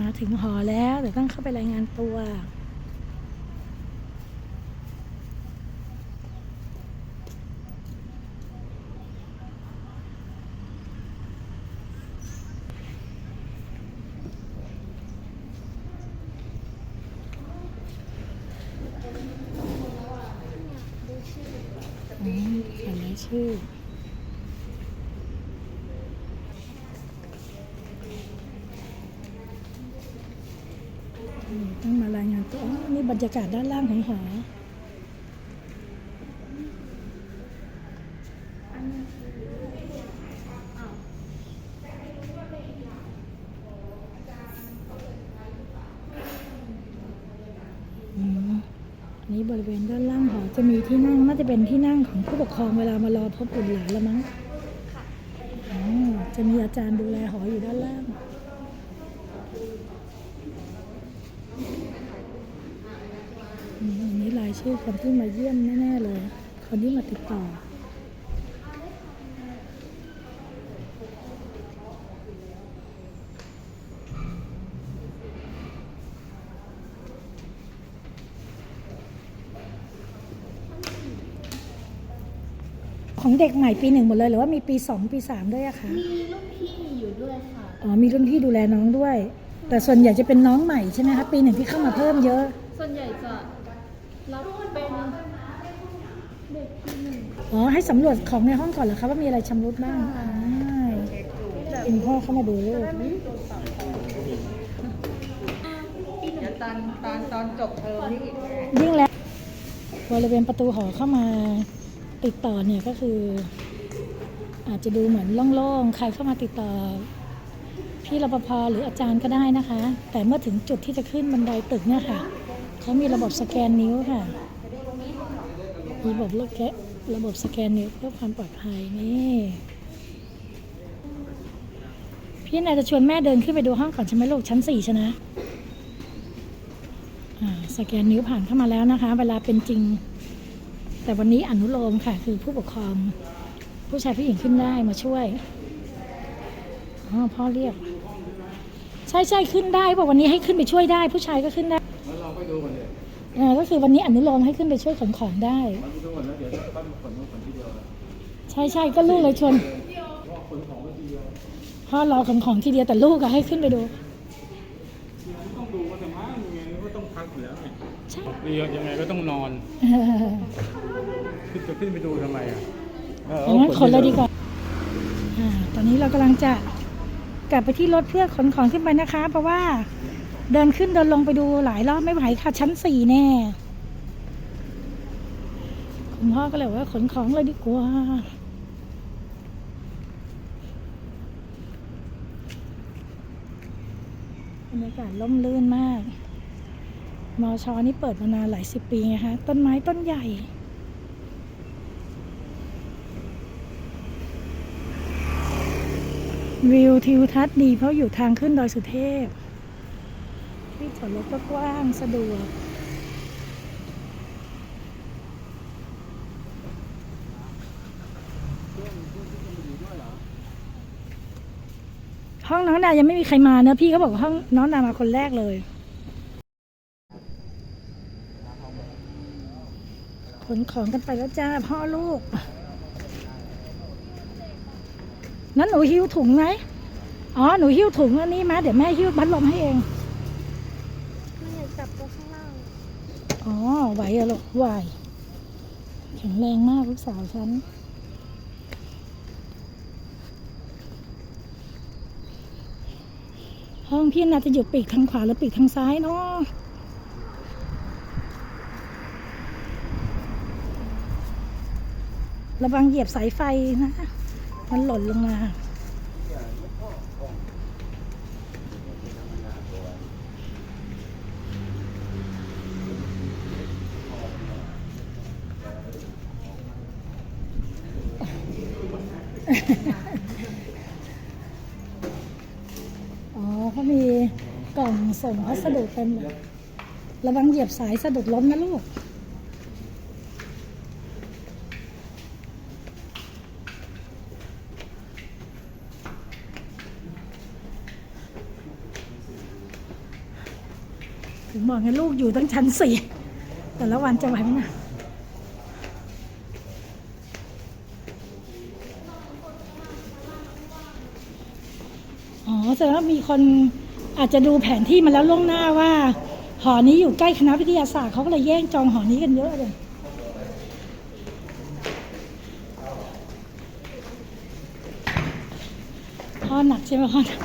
มาถึงหอแล้ว เดี๋ยวต้องเข้าไปรายงานตัว อืมเขียนรายชื่อ อืม ต้องมารายงานตัวอ๋อนี่บรรยากาศด้านล่างของหออืมอันนี้บริเวณด้านล่างหอจะมีที่นั่งน่าจะเป็นที่นั่งของผู้ปกครองเวลามารอพบบุตรหลานแล้วมั้งจะมีอาจารย์ดูแลหออยู่ด้านล่าง อืมอันนี้รายชื่อคนที่มาเยี่ยมแน่ๆเลย คนที่มาติดต่อ ของเด็กใหม่ปีหนึ่งหมดเลย หรือว่ามีปีสองปีสามด้วยอะคะ มีลูกพี่อยู่ด้วยค่ะ อ๋อ มีรุ่นพี่ดูแลน้องด้วย แต่ส่วนใหญ่จะเป็นน้องใหม่ใช่ไหมคะ ปีหนึ่งที่เข้ามาเพิ่มเยอะ ส่วนใหญ่จะ รับเป็นเด็กที่หนึ่งอ๋อให้สำรวจของในห้องก่อนเหรอคะว่ามีอะไรชำรุดบ้างอ่าคุณพ่อเข้ามาดูลูกเดี๋ยวตอนตอนตอนจบเทอมนี่อีกยิ่งแล้วบริเวณประตูหอเข้ามาติดต่อเนี่ยก็คือ อาจจะดูเหมือนโล่งๆ ใครเข้ามาติดต่อ พี่รปภหรืออาจารย์ก็ได้นะคะ แต่เมื่อถึงจุดที่จะขึ้นบันไดตึกเนี่ยค่ะ เขามีระบบสแกนนิ้วค่ะมีระบบลูกแกะระบบสแกนนิ้วเพื่อความปลอดภัยนี่พี่นายจะชวนแม่เดินขึ้นไปดูห้องก่อนใช่ไหมลูกชั้นสี่ช่ไหมอ่าสแกนนิ้วผ่านเข้ามาแล้วนะคะ เวลาเป็นจริง แต่วันนี้อนุโลมค่ะ คือผู้ปกครอง ผู้ชายผู้หญิงขึ้นได้มาช่วยอ๋อพ่อเรียก ใช่ใช่ขึ้นได้บอกวันนี้ให้ขึ้นไปช่วยได้ ผู้ชายก็ขึ้นได้ อ่าก็คือวันนี้อนุโลมให้ขึ้นไปช่วยขนของได้มาดูก่อนแล้วเดี๋ยวค่อยมาขนมาขนทีเดียวเลยใช่ใช่ก็ลูกเลยชวนว่าขนของก็ทีเดียวพ่อรอขนของทีเดียวแต่ลูกก็ให้ขึ้นไปดู ต้องดูว่าจะมายังไงก็ต้องพักอยู่แล้วไงใช่ เรียยังไงก็ต้องนอนเออขึ้นจะขึ้นไปดูทำไมอะเอออย่างนั้นขนเลยดีกว่าอ่า ตอนนี้เรากำลังจะกลับไปที่รถเพื่อขนของขึ้นไปนะคะ เพราะว่า เดินขึ้นเดินลงไปดูหลายรอบไม่ไหวค่ะ ชั้นสี่แน่คุณพ่อก็เลยบอกว่าขนของเลยดีกว่าบรรยากาศร่มรื่นมาก มอชอนี่เปิดมานานหลายสิบปีไงคะต้นไม้ต้นใหญ่วิวทิวทัศน์ดีเพราะอยู่ทางขึ้นดอยสุเทพ ที่จอดรถก็กว้างสะดวกห้องน้องนายังไม่มีใครมาเนอะพี่เขาบอกว่าห้องน้องนามาคนแรกเลย ขนของกันไปแล้วจ้าพ่อลูก นั้นหนูหิ้วถุงไหมอ๋อหนูหิ้วถุงอันนี้มาเดี๋ยวแม่หิ้วพัดลมให้เอง ไม่อยากจับตัวข้างล่าง อ๋อไหวอะลูกไหวแข็งแรงมากลูกสาวฉันห้องพี่น่าจะอยู่ปีกทางขวาหรือปีกทางซ้ายเนาะระวังเหยียบสายไฟนะ มันหล่นลงมา อ๋อเขามีกล่อง ส่งพัสดุเต็มเลยระวังเหยียบสายสะดุดล้มนะลูกถึงบอกไงลูกอยู่ตั้งชั้นสี่แต่ละวันจะไหวไหมนะอ๋อแสดงว่ามีคน อาจจะดูแผนที่มาแล้วล่วงหน้าว่า หอนี้อยู่ใกล้คณะวิทยาศาสตร์เขาก็เลยแย่งจองหอนี้กันเยอะเลยพ่อหนักใช่ไหมพ่อหนัก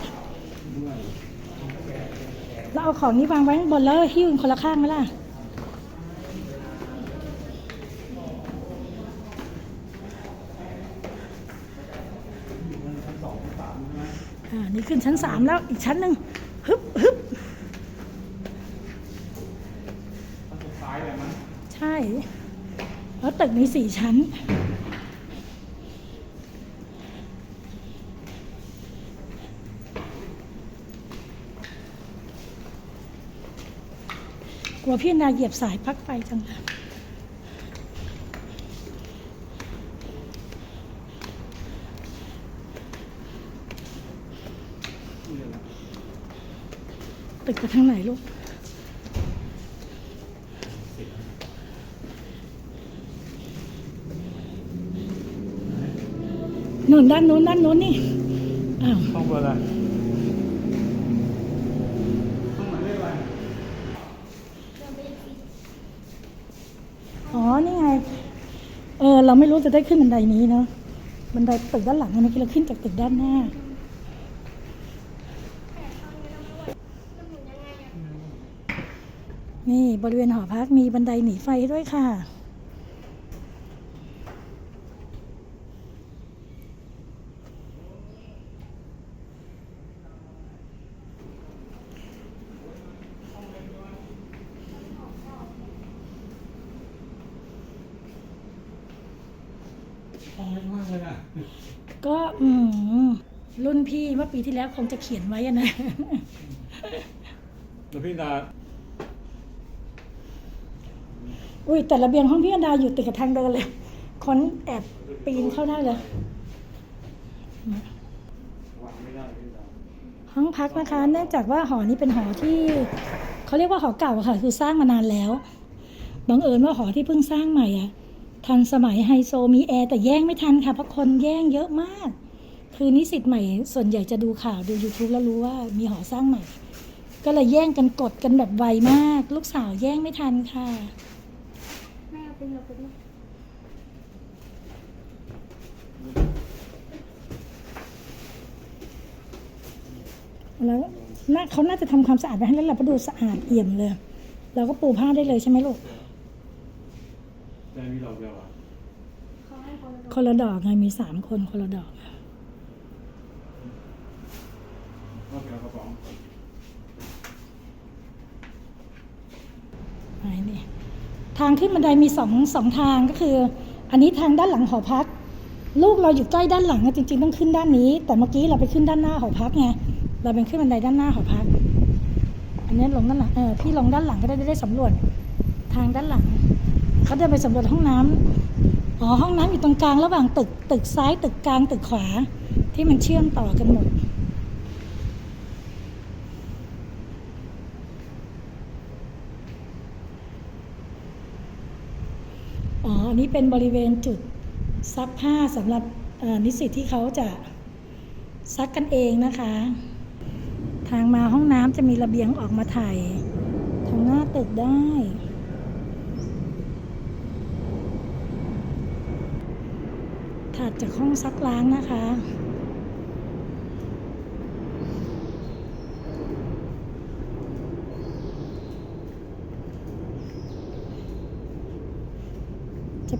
เราเอาของนี้วางไว้ข้างบนแล้วหิ้วคนละข้างไหมล่ะอ่า นี่ขึ้นชั้นสามแล้วอีกชั้นหนึ่งฮึบฮึบ สุดท้ายเลยมั้ง ใช่ แล้ว ตึกมีสี่ชั้น กลัวพี่นาเหยียบสายปลั๊กไฟจังเลยตึกไปทางไหนลูก นู่นด้านนู้นด้านนู้นนี่อ้าวต้องเบอร์อะไรต้องหมายเลขอะไรอ๋อนี่ไง เออเราไม่รู้จะได้ขึ้นบันไดนี้เนาะบันไดตึกด้านหลังเมื่อกี้เราขึ้นจากตึกด้านหน้านี่บริเวณหอพักมีบันไดหนีไฟด้วยค่ะ ห้องเล็กมากเลยนะ ก็อืมรุ่นพี่เมื่อปี ที่แล้วคงจะเขียนไว้อะนะแล้วพี่นาอุ้ยแต่ระเบียงห้องพี่อันดาอยู่ติดกับทางเดินเลย ค้นแอบปีนเข้าได้เลย วางไม่ได้พี่นาห้องพักนะคะ เนื่องจากว่าหอนี้เป็นหอที่เขาเรียกว่าหอเก่าอะค่ะ คือสร้างมานานแล้วบังเอิญว่าหอที่เพิ่งสร้างใหม่อะทันสมัยไฮโซมีแอร์แต่แย่งไม่ทันค่ะเพราะคนแย่งเยอะมาก คือนิสิตใหม่ส่วนใหญ่จะดูข่าวดู YouTube แล้วรู้ว่ามีหอสร้างใหม่ ก็เลยแย่งกันกดกันแบบไวมาก ลูกสาวแย่งไม่ทันค่ะแม่เอาเป็นเราเป็นลูกแล้วน่าเขาน่าจะทำความสะอาดไปให้แล้วเราก็ดูสะอาดเอี่ยมเลย เราก็ปูผ้าได้เลยใช่ไหมลูกแต่มีเราเดียวอะเขาให้คนละคนละดอกไงมีสามคนคนละดอกก็เป็นกระป๋อง ไหนนี่ทางขึ้นบันไดมีสองสองทางก็คือ อันนี้ทางด้านหลังหอพัก ลูกเราอยู่ใกล้ด้านหลังอะจริง ๆ ต้องขึ้นด้านนี้ แต่เมื่อกี้เราไปขึ้นด้านหน้าหอพักไงเราเป็นขึ้นบันไดด้านหน้าหอพัก อันนี้ลงด้านหลังเออพี่ลงด้านหลังก็ได้ได้สำรวจทางด้านหลังเขาเดินไปสำรวจห้องน้ำอ๋อห้องน้ำอยู่ตรงกลางระหว่างตึกตึกซ้ายตึกกลางตึกขวาที่มันเชื่อมต่อกันหมด อ๋อ อั นี้เป็นบริเวณจุดซักผ้าสำหรับนิสิตที่เขาจะซักกันเองนะคะ ทางมาห้องน้ำจะมีระเบียงออกมาถ่ายทางหน้าตึกได้ ถัดจากห้องซักล้างนะคะ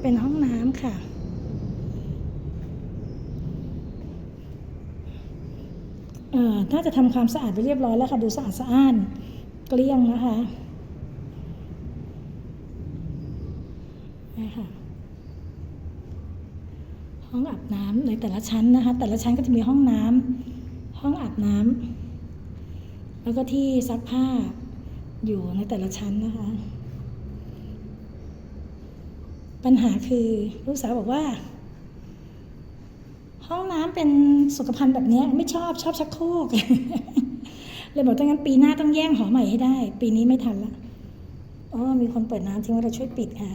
เป็นห้องน้ำค่ะ เอ่อถ้าจะทำความสะอาดไปเรียบร้อยแล้วค่ะ ดูสะอาดสะอ้านเกลี้ยงนะคะนี่ค่ะ ห้องอาบน้ำในแต่ละชั้นนะคะ แต่ละชั้นก็จะมีห้องน้ำห้องอาบน้ำแล้วก็ที่ซักผ้าอยู่ในแต่ละชั้นนะคะ ปัญหาคือลูกสาวบอกว่า ห้องน้ำเป็นสุขภัณฑ์แบบนี้ไม่ชอบชอบชักโครกเลยบอกถ้างั้นปีหน้าต้องแย่งหอใหม่ให้ได้ ปีนี้ไม่ทันละอ๋อมีคนเปิดน้ำทิ้งไว้เราช่วยปิดค่ะ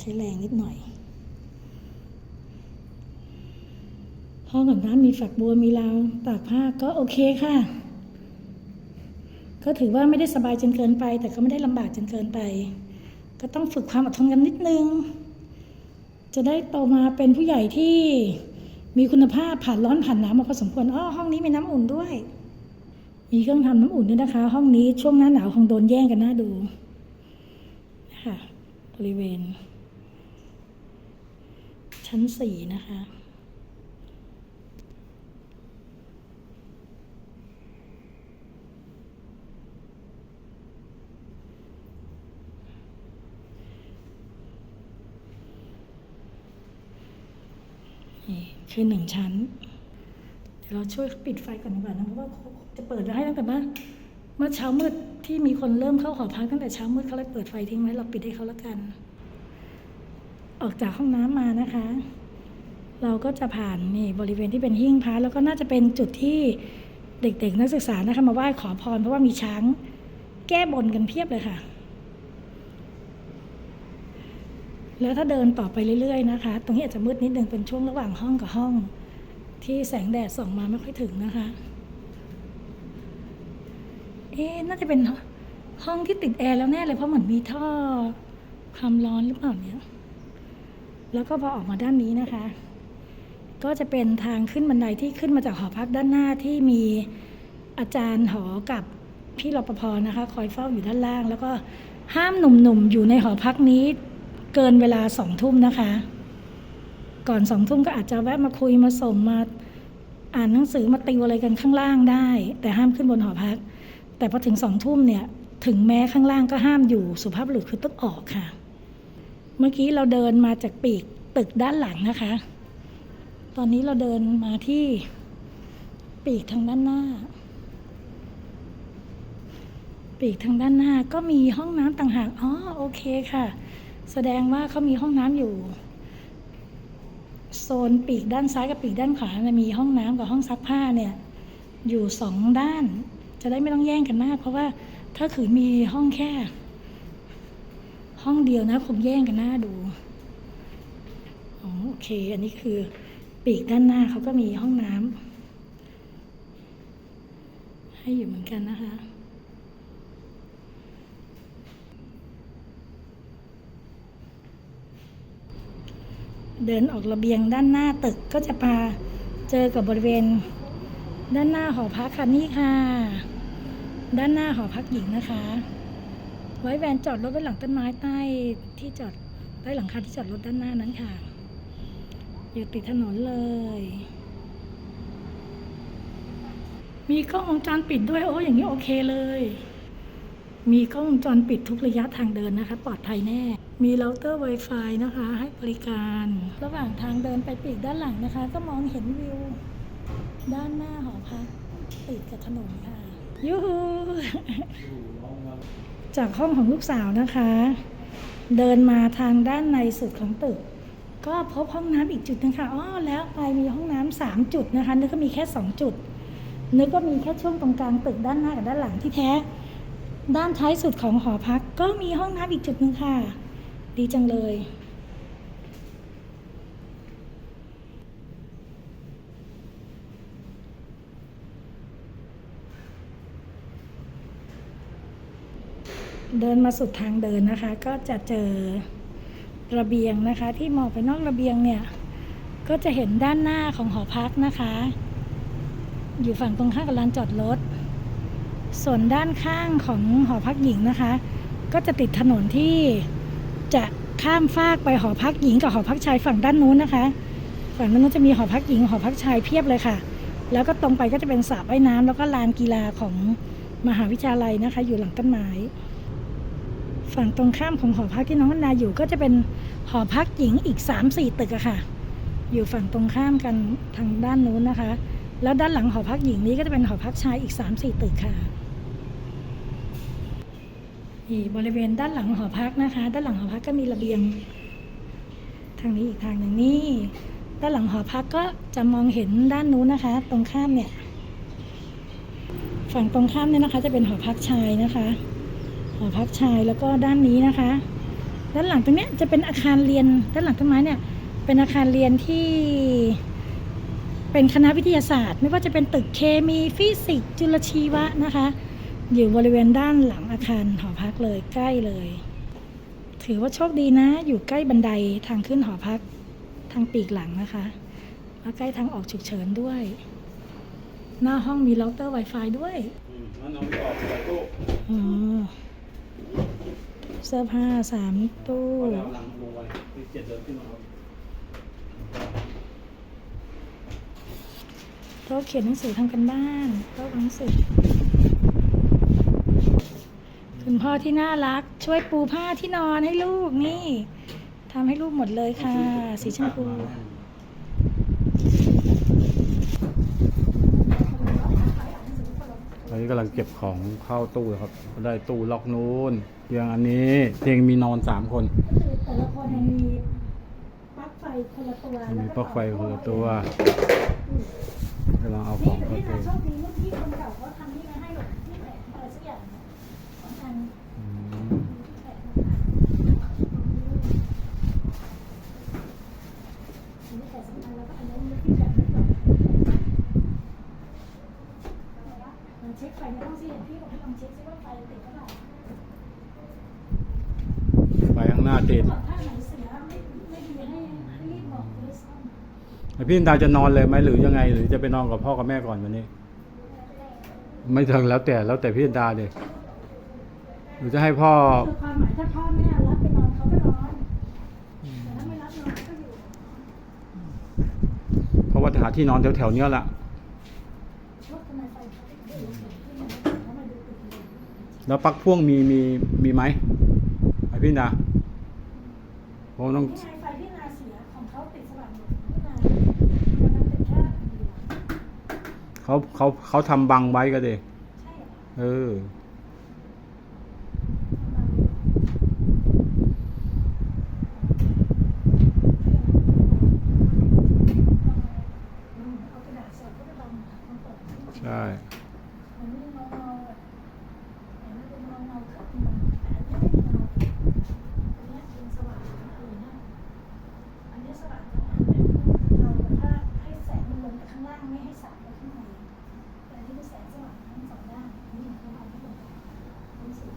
ใช้แรงนิดหน่อย ห้องกับน้ำมีฝักบัวมีราวตากผ้าก็โอเคค่ะ ก็ถือว่าไม่ได้สบายจนเกินไป แต่ก็ไม่ได้ลำบากจนเกินไป ก็ต้องฝึกความอดทนกันนิดนึง จะได้โตมาเป็นผู้ใหญ่ที่มีคุณภาพผ่านร้อนผ่านหนาวมาพอสมควรอ้อห้องนี้มีน้ำอุ่นด้วย มีเครื่องทำน้ำอุ่นด้วยนะคะ ห้องนี้ช่วงหน้าหนาวคงโดนแย่งกันน่าดูค่ะบริเวณ ชั้นสี่นะคะ นี่ คือหนึ่งชั้น เดี๋ยวเราช่วยปิดไฟก่อนดีกว่านะเพราะว่าเขาจะเปิดให้ตั้งแต่ว่าเมื่อเช้ามืดที่มีคนเริ่มเข้าหอพักตั้งแต่เช้ามืดเขาเลยเปิดไฟทิ้งไว้เราปิดให้เขาแล้วกัน ออกจากห้องน้ำมานะคะ เราก็จะผ่านนี่บริเวณที่เป็นหิ้งพระแล้วก็น่าจะเป็นจุดที่เด็กๆนักศึกษานะคะมาไหว้ขอพรเพราะว่ามีช้างแก้บนกันเพียบเลยค่ะ แล้วถ้าเดินต่อไปเรื่อยๆนะคะ ตรงนี้อาจจะมืดนิดนึงเป็นช่วงระหว่างห้องกับห้อง ที่แสงแดดส่องมาไม่ค่อยถึงนะคะ เอ๊น่าจะเป็นห้องที่ติดแอร์แล้วแน่เลยเพราะเหมือนมีท่อความร้อนหรือเปล่าเนี่ย แล้วก็พอออกมาด้านนี้นะคะ ก็จะเป็นทางขึ้นบันไดที่ขึ้นมาจากหอพักด้านหน้าที่มีอาจารย์หอกับพี่รปภนะคะ คอยเฝ้าอยู่ด้านล่าง แล้วก็ห้ามหนุ่มๆอยู่ในหอพักนี้ เกินเวลาสองทุ่มนะคะ ก่อนสองทุ่มก็อาจจะแวะมาคุยมาส่งมาอ่านหนังสือมาติวอะไรกันข้างล่างได้ แต่ห้ามขึ้นบนหอพัก แต่พอถึงสองทุ่มเนี่ยถึงแม้ข้างล่างก็ห้ามอยู่สุภาพบุรุษคือต้องออกค่ะ เมื่อกี้เราเดินมาจากปีกตึกด้านหลังนะคะ ตอนนี้เราเดินมาที่ปีกทางด้านหน้า ปีกทางด้านหน้าก็มีห้องน้ำต่างหากอ๋อโอเคค่ะ แสดงว่าเขามีห้องน้ำอยู่ โซนปีกด้านซ้ายกับปีกด้านขวานะมีห้องน้ำกับห้องซักผ้าเนี่ย อยู่สองด้าน จะได้ไม่ต้องแย่งกันมาก เพราะว่าถ้าขืนมีห้องแค่ ห้องเดียวนะคงแย่งกันหน้าดูอ๋อโอเค อันนี้คือปีกด้านหน้าเขาก็มีห้องน้ำให้อยู่เหมือนกันนะคะ เดินออกระเบียงด้านหน้าตึกก็จะพาเจอกับบริเวณ ด้านหน้าหอพักค่ะนี่ค่ะ ด้านหน้าหอพักหญิงนะคะ ไว้แวนจอดรถไว้หลังต้นไม้ใต้ที่จอดใต้หลังคาที่จอดรถด้านหน้านั้นค่ะ อยู่ติดถนนเลย มีกล้องวงจรปิดด้วยโอ้อย่างนี้โอเคเลย มีกล้องวงจรปิดทุกระยะทางเดินนะคะ ปลอดภัยแน่ มีเราเตอร์ Wi-Fi นะคะ ให้บริการ ระหว่างทางเดินไปปีกด้านหลังนะคะ ก็มองเห็นวิว ด้านหน้าหอพักติดกับถนนค่ะยูฮูจากห้องของลูกสาวนะคะ เดินมาทางด้านในสุดของตึก ก็พบห้องน้ำอีกจุดหนึงค่ะอ๋อแล้วไปมีห้องน้ำสามจุดนะคะนึกว่ามีแค่สองจุด นึกว่ามีแค่ช่วงตรงกลางตึกด้านหน้ากับด้านหลังที่แท้ ด้านท้ายสุดของหอพักก็มีห้องน้ำอีกจุดหนึ่งค่ะ ดีจังเลย เดินมาสุดทางเดินนะคะ ก็จะเจอระเบียงนะคะ ที่มองไปนอกระเบียงเนี่ย ก็จะเห็นด้านหน้าของหอพักนะคะ อยู่ฝั่งตรงข้ามกับลานจอดรถส่วนด้านข้างของหอพักหญิงนะคะ ก็จะติดถนนที่ จะข้ามฟากไปหอพักหญิงกับหอพักชายฝั่งด้านนู้นนะคะ ฝั่งด้านนู้นจะมีหอพักหญิงหอพักชายเพียบเลยค่ะ แล้วก็ตรงไปก็จะเป็นสระว่ายน้ำแล้วก็ลานกีฬาของมหาวิทยาลัยนะคะ อยู่หลังต้นไม้ฝั่งตรงข้ามของหอพักที่น้องวรรณาอยู่ก็จะเป็นหอพักหญิงอีก3ามสี่ตึกอะค่ะ อยู่ฝั่งตรงข้ามกันทางด้านนู้นนะคะ แล้วด้านหลังหอพักหญิงนี้ก็จะเป็นหอพักชายอีก3ามสี่ตึกค่ะ นี่บริเวณด้านหลังหอพักนะคะ ด้านหลังหอพักก็มีระเบียง ทางนี้อีกทางหนึ่งนี่ด้านหลังหอพักก็จะมองเห็นด้านนู้นนะคะ ตรงข้ามเนี่ย ฝั่งตรงข้ามเนี่ยนะคะ จะเป็นหอพักชายนะคะ หอพักชายแล้วก็ด้านนี้นะคะ ด้านหลังตรงเนี้ยจะเป็นอาคารเรียน ด้านหลังต้นไม้เนี่ย เป็นอาคารเรียนที่ เป็นคณะวิทยาศาสตร์ ไม่ว่าจะเป็นตึกเคมีฟิสิกส์จุลชีวะนะคะ อยู่บริเวณด้านหลังอาคารหอพักเลยใกล้เลย ถือว่าโชคดีนะ อยู่ใกล้บันไดทางขึ้นหอพักทางปีกหลังนะคะแล้วใกล้ทางออกฉุกเฉินด้วย หน้าห้องมีเราเตอร์ Wi-Fi ด้วยอืมนั่นเอาไปออกใส่ตู้อ๋อเสื้อผ้าสามตู้ก็แล้วหลังลงไปที่เจ็ดเดินขึ้นมาครับโต๊ะเขียนหนังสือทำกันบ้านโต๊ะหนังสือ คุณพ่อที่น่ารัก ช่วยปูผ้าที่นอนให้ลูกนี่ทำให้ลูกหมดเลยค่ะ สีชมพูตอนนี้กำลังเก็บของเข้าตู้ครับ ได้ตู้ล็อกนู้นเตียงอันนี้เตียงมีนอนสามคนก็คือแต่ละคนเนี่ยมีปลั๊กไฟคนละตัวมีปลั๊กไฟคนละตัวกำลังเอาขนี่องแต่เข้าที่นาตู้ โชคดีเมื่อกี้คนเก่าเขาทำนี่มาให้หรอกที่แผงอะไรสักอย่างเนี่ยสองอัน อืม ที่แผงอันนี้แต่สำคัญแล้วก็อันนี้ที่แบบไม่ตก ลองเช็คไฟในห้องสิเห็นพี่บอกให้ลองเช็คซิว่าไฟติดเท่าไหร่ไปข้างหน้าติดบอกถ้าไหนเสียไม่ไม่ดีให้ให้รีบบอกเลยซ่อมแล้วพี่นินดาจะนอนเลยไหมหรือยังไง หรือจะไปนอนกับพ่อกับแม่ก่อนวันนี้ ไม่ถึงแล้วแต่แล้วแต่พี่นินดาเด็หรือจะให้พ่อ คือความหมายถ้าพ่อแม่รับไปนอนเขาก็นอนแต่ถ้าไม่รับนอนก็อยู่ เพราะว่าหาที่นอนแถวๆเนี้ยแหละ ว่าทำไมไฟเขาไม่ติดขึ้นมาเขามาดูติดเลย แล้วปลั๊กพ่วงมีมีมีไหมไอพี่นินดาเพราะต้องที่ไงไฟที่นาเสียของเขาติดสว่างหมดที่นามันนั้นเป็นแค่อันเดียวเขาเขาเขาทำบังไว้ก็เดใช่เหรอเอออืมเอากระดาษสดก็ไปบังมันเปิดขึ้นมา ใช่ มันไม่ได้เงาเงาๆแบบเห็นมันเป็นเงาเงาๆขึ้นมาแต่อันนี้ไม่มีเงาอันเนี้ยเป็นสว่างเลยนะอันเนี้ยสว่างทั้งอันเลยเราแบบว่าให้แสงมันลงไปข้างล่างไม่ให้สาดไปข้างในแต่อันนี้เป็นแสงสว่างทั้งสองด้านนี่เขาเอาที่ลงรู้สึก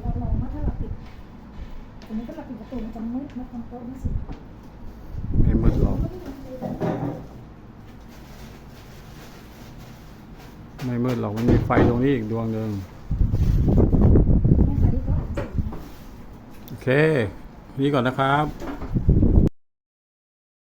เราลองว่าถ้าเราปิดอันนี้ก็เราปิดประตูมันจะมืดนะตรงโต๊ะนี่สิ ไม่มืดหรอกไม่มืดหรอกมันมีไฟตรงนี้อีกดวงหนึ่งโอเค นี่ก่อนนะครับ